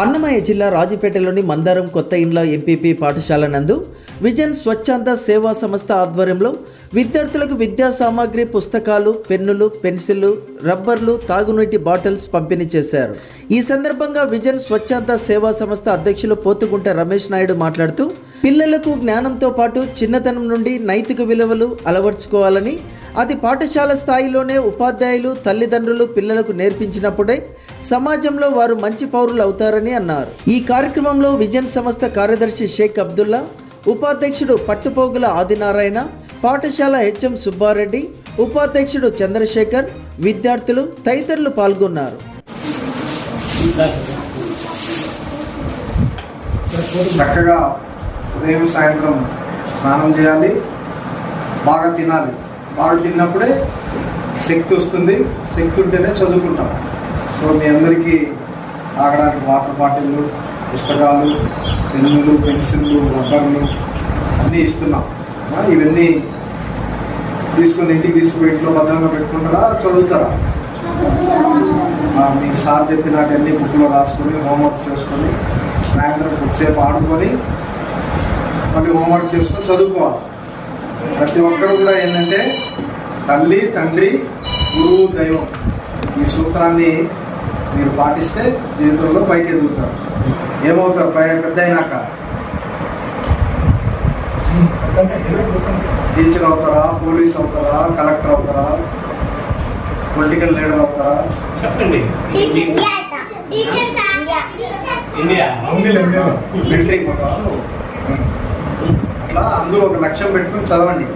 అన్నమయ్య జిల్లా రాజపేటలోని మందారం కొత్త ఇండ్ల ఎంపీపీ పాఠశాల నందు విజన్ స్వచ్ఛంద సేవా సంస్థ ఆధ్వర్యంలో విద్యార్థులకు విద్యా సామాగ్రి పుస్తకాలు పెన్నులు పెన్సిళ్ళు రబ్బర్లు తాగునీటి బాటిల్స్ పంపిణీ చేశారు. ఈ సందర్భంగా విజన్ స్వచ్ఛంద సేవా సంస్థ అధ్యక్షులు పోతుగుంట రమేష్ నాయుడు మాట్లాడుతూ పిల్లలకు జ్ఞానంతో పాటు చిన్నతనం నుండి నైతిక విలువలు అలవర్చుకోవాలని అది పాఠశాల స్థాయిలోనే ఉపాధ్యాయులు తల్లిదండ్రులు పిల్లలకు నేర్పించినప్పుడే సమాజంలో వారు మంచి పౌరులు అవుతారని అన్నారు. ఈ కార్యక్రమంలో విజన్ సంస్థ కార్యదర్శి షేక్ అబ్దుల్లా ఉపాధ్యక్షుడు పట్టుపోగుల ఆదినారాయణ పాఠశాల హెచ్ఎం సుబ్బారెడ్డి ఉపాధ్యక్షుడు చంద్రశేఖర్ విద్యార్థులు తదితరులు పాల్గొన్నారు. చక్కగా ఉదయం సాయంత్రం స్నానం చేయాలి బాగా తినాలి. ఆడు తిన్నప్పుడే శక్తి వస్తుంది. శక్తి ఉంటేనే చదువుకుంటాం. సో మీ అందరికీ తాగడానికి వాటర్ బాటిళ్ళు పుస్తకాలు పెన్నులు పెన్సిళ్ళు రబ్బర్లు అన్నీ ఇస్తున్నాం. ఇవన్నీ తీసుకొని ఇంటికి తీసుకుని ఇంట్లో భద్రంగా పెట్టుకుంటారా? చదువుతారా? మీ సార్ చెప్పినట్టు బుక్లో రాసుకొని హోంవర్క్ చేసుకొని సాయంత్రం కొద్దిసేపు ఆడుకొని మళ్ళీ హోంవర్క్ చేసుకొని చదువుకోవాలి. ప్రతి ఒక్కరు కూడా ఏంటంటే తల్లి తండ్రి గురువు దైవం ఈ సూత్రాన్ని మీరు పాటిస్తే జీవితంలో పైకి ఎదుగుతారు ఏమవుతారు? పై పెద్ద అయినాక. టీచర్ అవుతారా? పోలీస్ అవుతారా? కలెక్టర్ అవుతారా? పొలిటికల్ లీడర్ అవుతారా? చెప్పండి. టీచర్స్. అందులో ఒక లక్ష్యం పెట్టుకుని చదవండి.